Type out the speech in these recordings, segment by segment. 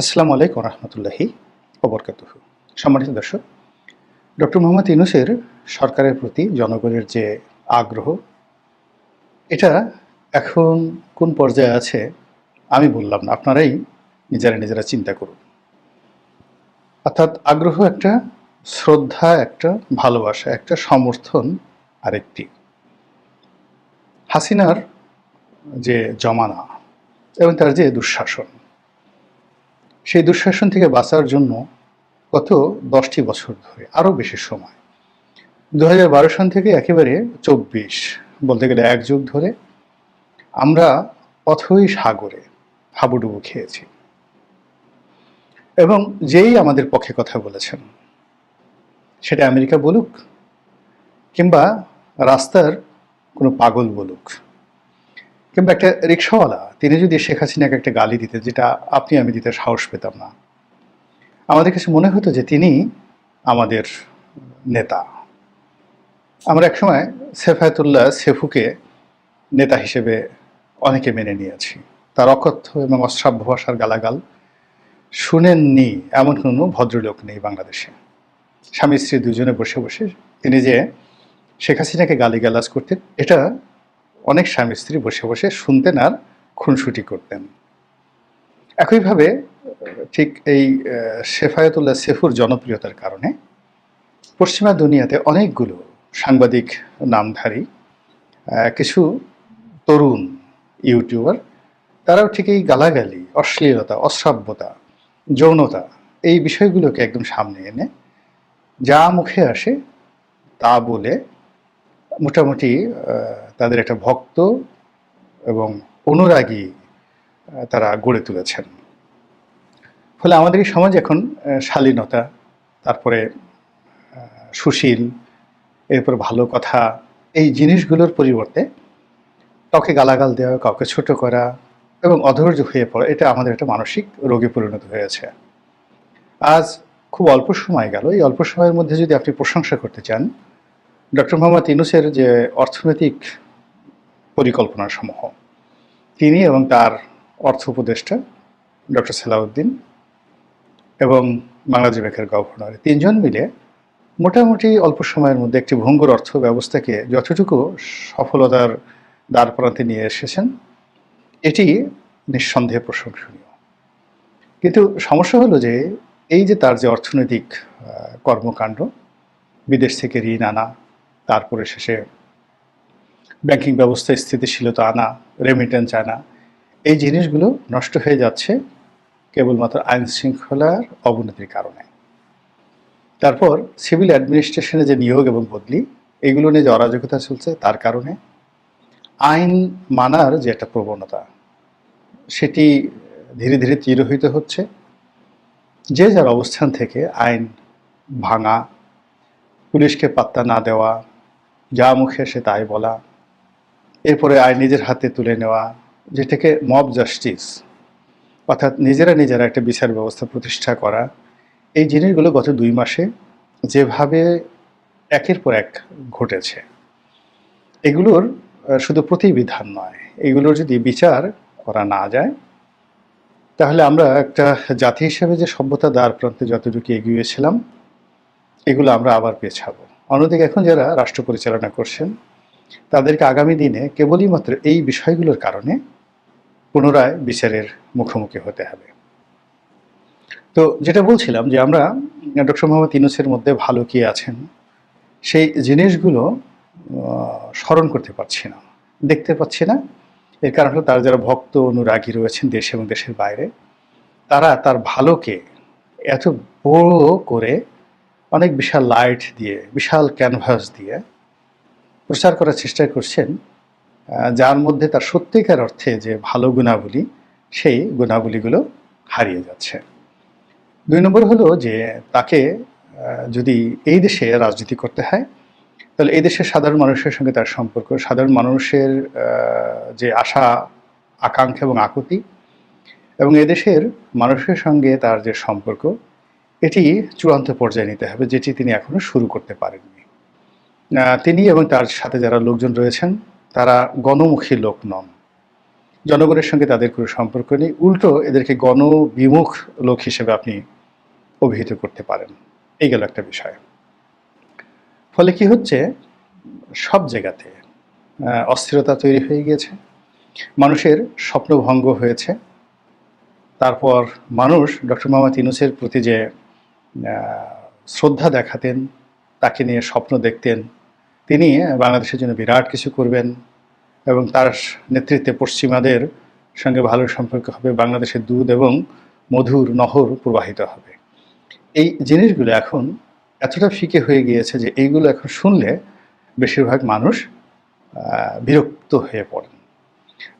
আসসালামু আলাইকুম রহমতুল্লাহি ওবরকাত সম্মানিত দর্শক, ডক্টর মোহাম্মদ ইউনুসের সরকারের প্রতি জনগণের যে আগ্রহ, এটা এখন কোন পর্যায়ে আছে আমি বললাম না, আপনারাই নিজেরা নিজেরা চিন্তা করুন। অর্থাৎ আগ্রহ একটা, শ্রদ্ধা একটা, ভালোবাসা একটা, সমর্থন আরেকটি। হাসিনার যে জমানা এবং তার যে দুঃশাসন সেই দুঃশাসন থেকে বাঁচার জন্য গত দশটি বছর ধরে, আরও বেশি সময়। দু হাজার বারো সন থেকে একেবারে চব্বিশ, বলতে গেলে এক যুগ ধরে আমরা অথই সাগরে হাবুডুবু খেয়েছি। এবং যেই আমাদের পক্ষে কথা বলেছেন, সেটা আমেরিকা বলুক কিংবা রাস্তার কোনো পাগল বলুক কিংবা একটা রিক্সাওয়ালা, তিনি যদি শেখ হাসিনাকে একটা গালি দিতেন, যেটা আপনি, আমি দিতে সাহস পেতাম না। আমাদের কাছে মনে হতো যে তিনি আমাদের নেতা। আমরা একসময় সেফায়তুল্লাহ সেফুকে নেতা হিসেবে অনেকে মেনে নিয়েছি। তার অকথ্য এবং অশ্রাব্য ভাষার গালাগাল শুনেননি এমন কোনো ভদ্রলোক নেই বাংলাদেশে। স্বামী স্ত্রী দুজনে বসে বসে তিনি যে শেখ হাসিনাকে গালিগালাজ করতেন, এটা অনেক স্বামী স্ত্রী বসে বসে শুনতেন আর খুনসুটি করতেন। একইভাবে, ঠিক এই শেফায়তুল্লাহ সেফুর জনপ্রিয়তার কারণে পশ্চিমা দুনিয়াতে অনেকগুলো সাংবাদিক, নামধারী কিছু তরুণ ইউটিউবার, তারাও ঠিক এই গালাগালি, অশ্লীলতা, অশ্রাব্যতা, যৌনতা এই বিষয়গুলোকে একদম সামনে এনে যা মুখে আসে তা বলে মোটামুটি তাদের একটা ভক্ত এবং অনুরাগী তারা গড়ে তুলেছেন। ফলে আমাদের এই সমাজ এখন শালীনতা, তারপরে সুশীল, এরপর ভালো কথা, এই জিনিসগুলোর পরিবর্তে কাউকে গালাগাল দেওয়া, কাউকে ছোট করা এবং অধৈর্য হয়ে পড়া, এটা আমাদের একটা মানসিক রোগে পরিণত হয়েছে। আজ খুব অল্প সময় গেল। এই অল্প সময়ের মধ্যে যদি আপনি প্রশংসা করতে চান, ডক্টর মোহাম্মদ ইনুসের যে অর্থনৈতিক পরিকল্পনা সমূহ তিনি এবং তার অর্থ উপদেষ্টা ডক্টর সালাউদ্দিন এবং বাংলাদেশ ব্যাংকের গভর্নর তিনজন মিলে মোটামুটি অল্প সময়ের মধ্যে একটি ভঙ্গুর অর্থ ব্যবস্থাকে যতটুকু সফলতার দ্বার প্রান্তে নিয়ে এসেছেন, এটি নিঃসন্দেহে প্রশংসনীয়। কিন্তু সমস্যা হলো যে এই যে তার যে অর্থনৈতিক কর্মকাণ্ড, বিদেশ থেকে ঋণ আনা, তারপরে শেষে ব্যাংকিং ব্যবস্থায় স্থিতিশীলতা আনা রেমিটেন্স আনা, এই জিনিসগুলো নষ্ট হয়ে যাচ্ছে কেবলমাত্র আইন শৃঙ্খলার অবনতির কারণে। তারপর সিভিল অ্যাডমিনিস্ট্রেশনে যে নিয়োগ এবং বদলি, এগুলো নিয়ে যে অরাজকতা চলছে তার কারণে আইন মানার যে একটা প্রবণতা, সেটি ধীরে ধীরে তিরোহিত হচ্ছে। যে যার অবস্থান থেকে আইন ভাঙা, পুলিশকে পাত্তা না দেওয়া, যা মুখে সে তাই বলা এরপরে আইন নিজের হাতে তুলে নেওয়া, যেটাকে মব জাস্টিস অর্থাৎ নিজেরা নিজেরা একটা বিচার ব্যবস্থা প্রতিষ্ঠা করা, এই জিনিসগুলো গত দুই মাসে যেভাবে একের পর এক ঘটেছে। এগুলোর শুধু প্রতিবিধান নয়, এগুলোর যদি বিচার করা না যায়, তাহলে আমরা একটা জাতি হিসেবে যে সভ্যতা দ্বার প্রান্তে যতটুকু এগিয়েছিলাম এগুলো আমরা আবার পেছাবো। অন্যদিকে এখন যারা রাষ্ট্র পরিচালনা করছেন তাদেরকে আগামী দিনে কেবলই মাত্র এই বিষয়গুলোর কারণে পুনরায় বিচারের মুখোমুখি হতে হবে। তো যেটা বলছিলাম যে আমরা ডক্টর মোহাম্মদ ইনুসের মধ্যে ভালো কি আছেন, সেই জিনিসগুলো স্মরণ করতে পারছি না, দেখতে পাচ্ছি না। এর কারণ হলো তার যারা ভক্ত অনুরাগী রয়েছেন দেশ এবং দেশের বাইরে, তারা তার ভালোকে এত বড় করে অনেক বিশাল লাইট দিয়ে, বিশাল ক্যানভাস দিয়ে প্রচার করার চেষ্টা করছেন যার মধ্যে তার সত্যিকার অর্থে যে ভালো গুণাবলী, সেই গুণাবলীগুলো হারিয়ে যাচ্ছে। দুই নম্বর হলো যে তাকে যদি এই দেশে রাজনীতি করতে হয়, তাহলে এই দেশের সাধারণ মানুষের সঙ্গে তার সম্পর্ক, সাধারণ মানুষের যে আশা, আকাঙ্ক্ষা এবং আকুতি, এবং এদেশের মানুষের সঙ্গে তার যে সম্পর্ক, এটি চূড়ান্ত পর্যায়ে নিতে হবে, যেটি তিনি এখনও শুরু করতে পারেননি। তিনি এবং তার সাথে যারা লোকজন রয়েছেন, তারা গণমুখী লোক নন। জনগণের সঙ্গে তাদের কোনো সম্পর্ক নেই। উল্টো এদেরকে গণবিমুখ লোক হিসেবে আপনি অভিহিত করতে পারেন। এই গেল একটা বিষয়। ফলে কি হচ্ছে? সব জায়গাতে অস্থিরতা তৈরি হয়ে গিয়েছে। মানুষের স্বপ্নভঙ্গ হয়েছে। তারপর মানুষ ডক্টর মোহাম্মদ ইউনুসের প্রতি যে শ্রদ্ধা দেখাতেন তাকে নিয়ে স্বপ্ন দেখতেন। তিনি বাংলাদেশের জন্য বিরাট কিছু করবেন এবং তার নেতৃত্বে পশ্চিমাদের সঙ্গে ভালো সম্পর্ক হবে, বাংলাদেশের দুধ এবং মধুর নহর প্রবাহিত হবে। এই জিনিসগুলো এখন এতটা ফিকে হয়ে গিয়েছে যে এইগুলো এখন শুনলে বেশিরভাগ মানুষ বিরক্ত হয়ে পড়েন।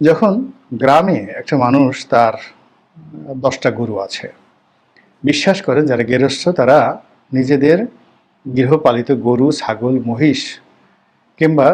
যখন গ্রামে একটা মানুষ তার দশটা গরু আছে, বিশ্বাস করেন যারা গেরস্থ তারা নিজেদের গৃহপালিত গরু ছাগল মহিষ কিংবা